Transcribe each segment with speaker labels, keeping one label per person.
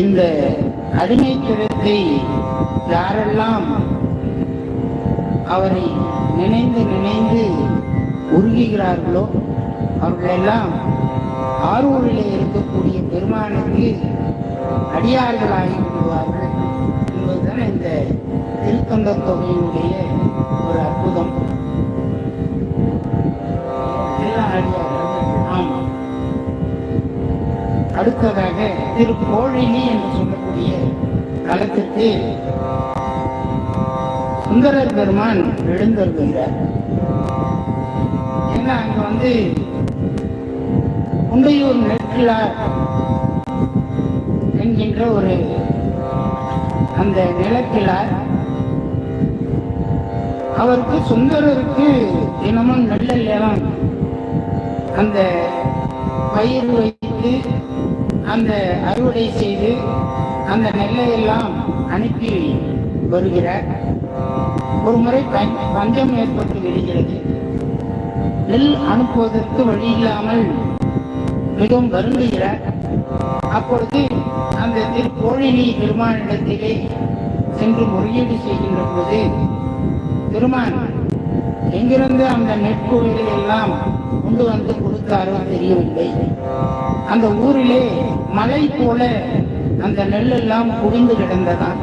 Speaker 1: இந்த அடிமைத்தனத்தை யாரெல்லாம் அவரை நினைந்து நினைந்து உருகுகிறார்களோ அவர்களெல்லாம் ஆரூரிலே இருக்கக்கூடிய பெருமானுக்கு அடியார்களாகி விடுவார்கள் என்பதுதான் இந்த திருத்தந்த தொகையினுடைய ஒரு அற்புதம். அடுத்ததாக திரு கோழினி என்று சொல்லக்கூடிய காலத்துக்கு சுந்தரர் பெருமான் எழுந்தருகின்றார் ஏன்னா அங்க வந்து உண்டையூர் நெற்றிலார் என்கின்ற ஒரு அந்த நிலத்திலார் அவருக்கு சுந்தரருக்கு தினமும் நல்ல அந்த பயிர் வைத்து அந்த அறுவடை செய்து அந்த நெல்லை எல்லாம் அனுப்பி வருகிறார் ஒரு முறை பஞ்சம் ஏற்பட்டு விடுகிறது. நெல் அனுப்புவதற்கு வழி இல்லாமல் மிகவும் வருந்துகிறார் அப்பொழுது அந்த திருக்கோழினி பெருமானிடத்திலே சென்று முறையீடு செய்கின்ற போது பெருமான் எங்கிருந்து அந்த நெற்கோயிலை எல்லாம் கொண்டு வந்து கொடுத்தாரோ தெரியவில்லை. அந்த ஊரிலே மலை போல அந்த நெல் எல்லாம் குவிந்து கிடந்ததாம்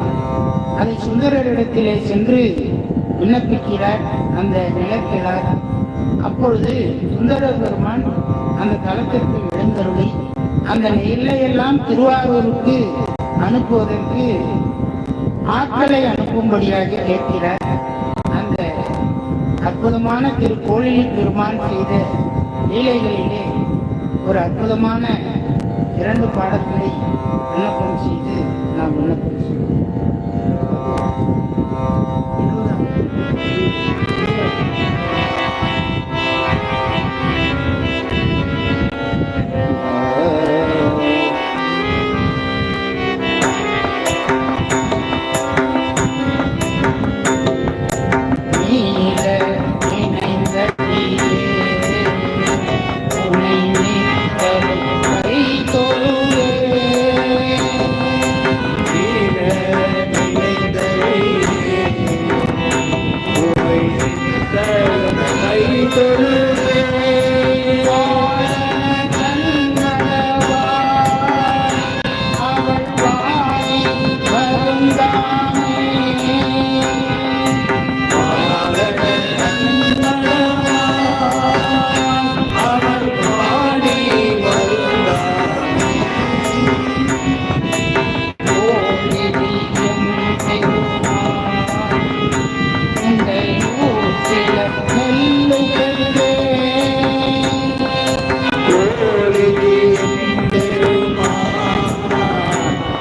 Speaker 1: அதை சுந்தரரிடத்திலே சென்று விண்ணப்பிக்கிறார் அந்த நிலத்திலார். அப்பொழுது சுந்தர பெருமான் அந்த தளத்திற்கு எழுந்தருளி அந்த நெல்லையெல்லாம் திருவாரூருக்கு அனுப்புவதற்கு ஆட்களை அனுப்பும்படியாக கேட்கிறார். அற்புதமான திருக்கோழில் பெருமான் செய்த லீலைகளிலே ஒரு அற்புதமான இரண்டு பாடல்களை விண்ணப்பம் செய்து நான் விண்ணப்பம் செய்வேன்